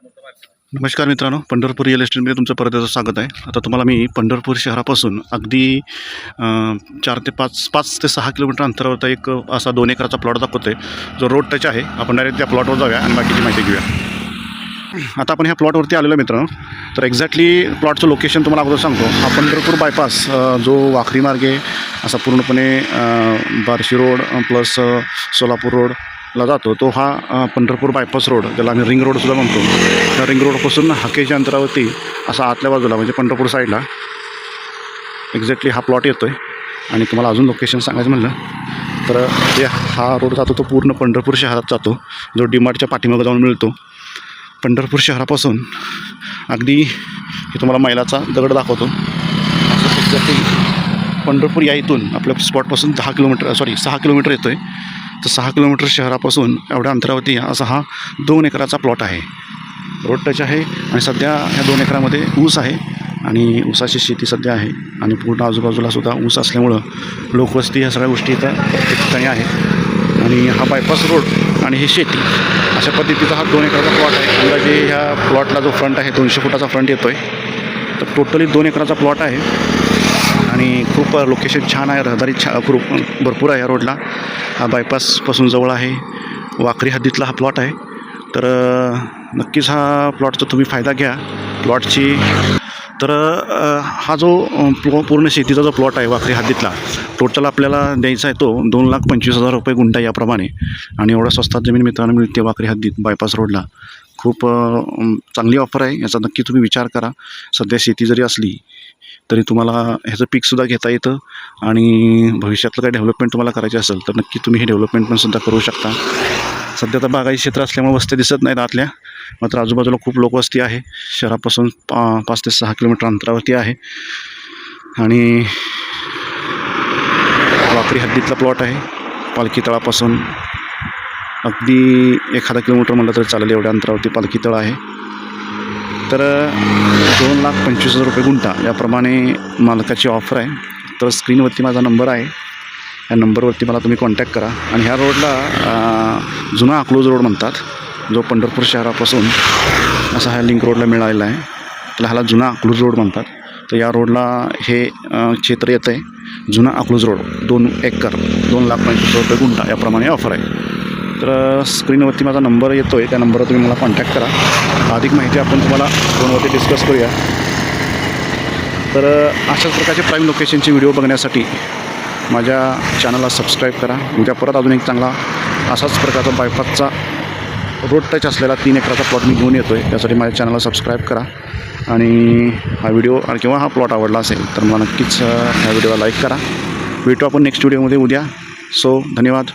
नमस्कार मित्रांनो पंढरपूर रिअल एस्टेटमध्ये तुमचं परत एकदा स्वागत आहे. आता तुम्हाला मी पंढरपूर शहरापासून अगदी चार ते पाच पाच ते सहा किलोमीटर अंतरावरचा एक असा दोन एकराचा प्लॉट दाखवतो आहे जो रोड टच आहे आपण डायरेक्ट त्या प्लॉटवर जाऊया आणि बाकीची माहिती घेऊया. आता आपण ह्या प्लॉटवरती आलेलो आहे मित्रांनो. तर एक्झॅक्टली प्लॉटचं लोकेशन तुम्हाला अगोदर सांगतो. हा पंढरपूर बायपास जो वाखरी मार्गे असा पूर्णपणे Barshi road plus Solapur road ला जातो तो हा पंढरपूर बायपास रोड ज्याला आम्ही रिंग रोडसुद्धा म्हणतो. त्या रिंग रोडपासून हाकेच्या अंतरावरती असा आतल्या बाजूला म्हणजे पंढरपूर साईडला एक्झॅक्टली हा प्लॉट येतो आहे आणि तुम्हाला अजून लोकेशन सांगायचं म्हणलं तर ते हा रोड जातो तो पूर्ण पंढरपूर शहरात जातो. जो डीमार्टच्या पाठीमागं जाऊन मिळतो. पंढरपूर शहरापासून अगदी हे तुम्हाला मैलाचा दगड दाखवतो. असं एक्झॅक्टली पंढरपूर या इथून आपल्या स्पॉटपासून दहा किलोमीटर सॉरी सहा किलोमीटर येतो आहे तर सहा किलोमीटर शहरापासून एवढ्या अंतरावरती असा हा दोन एकराचा प्लॉट आहे. रोड टच आहे आणि सध्या ह्या दोन एकरामध्ये ऊस आहे आणि ऊसाची शेती सध्या आहे आणि पूर्ण आजूबाजूला सुद्धा ऊस असल्यामुळं लोकवस्ती ह्या सगळ्या गोष्टी इथं ठिकाणी आहेत. आणि हा बायपास रोड आणि ही शेती अशा पद्धतीचा हा दोन एकराचा प्लॉट आहे. अंदाजे ह्या प्लॉटला जो फ्रंट आहे दोनशे फुटाचा फ्रंट येतो आहे तर टोटली दोन एकराचा प्लॉट आहे. आणि खूप लोकेशन छान आहे. रहदारी छा खूप भरपूर आहे या रोडला हा बायपासपासून जवळ आहे. वाकरी हद्दीतला हा प्लॉट आहे. तर नक्कीच हा प्लॉटचा तुम्ही फायदा घ्या. प्लॉटची तर हा जो प्लॉ पूर्ण शेतीचा जो प्लॉट आहे वाकरी हद्दीतला टोटल आपल्याला द्यायचा आहे तो दोन लाख पंचवीस हजार रुपये गुंठा याप्रमाणे. आणि एवढा स्वस्तात जमीन मित्रांनो मिळते वाकरी हद्दीत बायपास रोडला खूप चांगली ऑफर आहे. याचा नक्की तुम्ही विचार करा. सध्या शेती जरी असली तरी तुम्हाला ह्याचं पीकसुद्धा घेता येतं आणि भविष्यातलं काही डेव्हलपमेंट तुम्हाला करायची असेल तर नक्की तुम्ही हे डेव्हलपमेंट पण सुद्धा करू शकता. सध्या तर बागाई क्षेत्र असल्यामुळे वस्ती दिसत नाहीत आतल्या मात्र आजूबाजूला खूप लोकवस्ती आहे. शहरापासून पा पाच ते सहा किलोमीटर अंतरावरती आहे. आणि वाकरी हद्दीतला प्लॉट आहे. पालखी तळापासून अगदी एखादा किलोमीटर म्हटलं तरी चालेल एवढ्या अंतरावरती पालखी तळ आहे. तर दोन लाख पंचवीस हजार रुपये गुंठा याप्रमाणे मालकाची ऑफर आहे. तर स्क्रीनवरती माझा नंबर आहे. या नंबरवरती मला तुम्ही कॉन्टॅक्ट करा. आणि ह्या रोडला जुना अकलूज रोड म्हणतात. जो पंढरपूर शहरापासून असा हा लिंक रोडला मिळालेला आहे. त्याला ह्याला जुना अकलूज रोड म्हणतात. तर या रोडला हे क्षेत्र येतं आहे जुना अकलूज रोड दोन एकर दोन लाख पंचवीस रुपये गुंठा याप्रमाणे ऑफर आहे. तर स्क्रीनवरती माझा नंबर येतो आहे त्या नंबरवर तुम्ही मला कॉन्टॅक्ट करा. अधिक माहिती आपण तुम्हाला फोनवरती डिस्कस करूया. तर अशाच प्रकारचे प्राईम लोकेशनचे व्हिडिओ बघण्यासाठी माझ्या चॅनलला सबस्क्राईब करा. उद्या परत अजून एक चांगला असाच प्रकारचा बायपासचा रोड टच असलेला तीन एकराचा प्लॉट मी घेऊन येतो आहे त्यासाठी माझ्या चॅनलला सबस्क्राईब करा. आणि हा व्हिडिओ किंवा हा प्लॉट आवडला असेल तर मला नक्कीच ह्या व्हिडिओला लाईक करा. भेटू आपण नेक्स्ट व्हिडिओमध्ये उद्या. सो धन्यवाद.